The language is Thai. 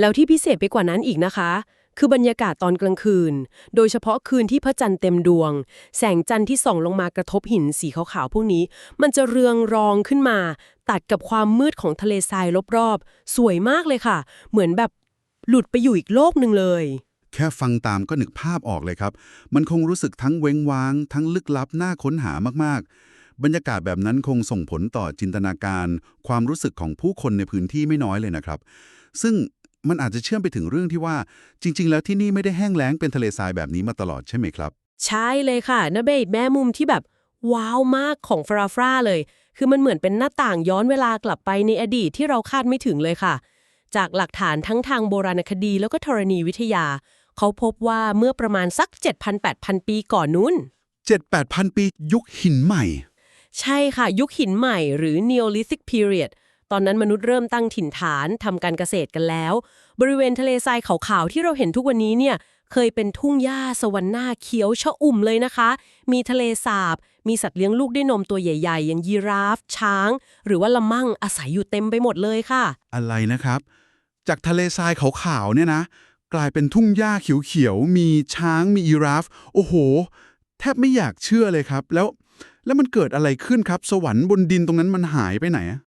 แล้วที่พิเศษไปกว่านั้นอีกนะคะ คือบรรยากาศตอนกลางคืน โดยเฉพาะคืนที่พระจันทร์เต็มดวง แสงจันทร์ที่ส่องลงมากระทบหินสีขาวๆพวกนี้ มันจะเรืองรองขึ้นมา ตัดกับความมืดของทะเลทรายรอบๆ สวยมากเลยค่ะ เหมือนแบบหลุดไปอยู่อีกโลกหนึ่งเลย แค่ฟังตามก็นึกภาพออกเลยครับ มันคงรู้สึกทั้งเว้งว้าง ทั้งลึกลับน่าค้นหามากๆ บรรยากาศแบบนั้นคงส่งผลต่อจินตนาการ ความรู้สึกของผู้คนในพื้นที่ไม่น้อยเลยนะครับ ซึ่ง มันอาจจะเชื่อมไปถึงเรื่องที่ว่า จริง ๆ แล้วที่นี่ไม่ได้แห้งแล้งเป็นทะเลทรายแบบนี้มาตลอดใช่ไหมครับ ใช่เลยค่ะนะเบดแม่มุมที่แบบ ว้าวมากของฟราฟราเลย คือมันเหมือนเป็นหน้าต่างย้อนเวลากลับไปในอดีตที่เราคาดไม่ถึงเลยค่ะ จากหลักฐานทั้งทางโบราณคดีแล้วก็ธรณีวิทยา เขาพบว่าเมื่อประมาณสัก 7,000-8,000 ปีก่อนนู้น 7-8,000 ปียุคหินใหม่ ใช่ค่ะ ยุคหินใหม่หรือ Neolithic Period ตอนนั้นมนุษย์เริ่มตั้งถิ่นฐานทำการเกษตรกันแล้ว บริเวณทะเลทรายขาวๆที่เราเห็นทุกวันนี้เนี่ยเคยเป็นทุ่งหญ้าสวรรค์หน้าเขียวชะอุ่มเลยนะคะ มีทะเลสาบ มีสัตว์เลี้ยงลูกด้วยนมตัวใหญ่ๆ อย่างยีราฟ ช้าง หรือว่าละมั่งอาศัยอยู่เต็มไปหมดเลยค่ะ อะไรนะครับ จากทะเลทรายขาวๆเนี่ยนะ กลายเป็นทุ่งหญ้าเขียวๆ มีช้าง มีอีราฟ โอ้โห แทบไม่อยากเชื่อเลยครับ แล้ว แล้วมันเกิดอะไรขึ้นครับ สวรรค์บนดินตรงนั้นมันหายไปไหน